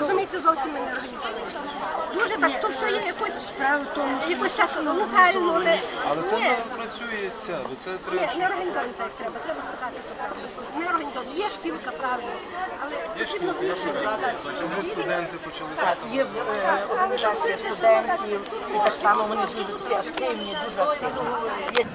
Розумієте, зовсім не організовані. Дуже так, то все є якось справа в якось так локально, але Але це не працюється, бо це треба. ні, не організовані так треба. Треба сказати, що правда, що не організовані. Є шкілка, правильно, але потрібно більше організації. Чому студенти почали Так, є е, організація студентів, і так само вони ж дуже активні, дуже активні.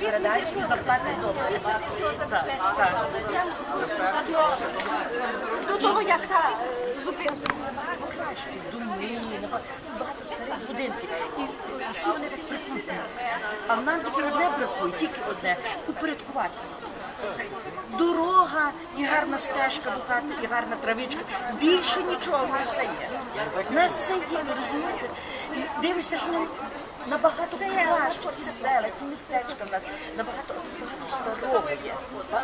Є передаєш і зарплати добре. До того, як та зупинка. Краще, думні, багато будинків. І всі так прикрутні. А нам тільки одне бракує, тільки одне упорядкувати. Дорога і гарна стежка до хати, і гарна травичка. Більше нічого, в нас все є. У нас все є, розумієте? Дивишся, що набагато краще, ті села, ті містечка в нас, набагато, багато старого є.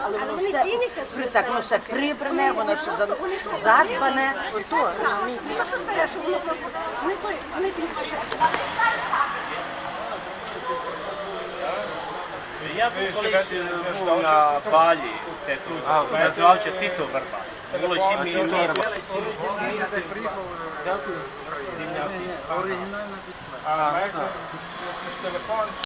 Але воно все, так, воно все прибране, воно все задбане. То, розумієте? Не то, що старе, що воно просто, вони, вони тим. Я був колись е, був на балі, де тут називався Тito Барбас. Було ще мені. Дякую. Оригінальна підкладка.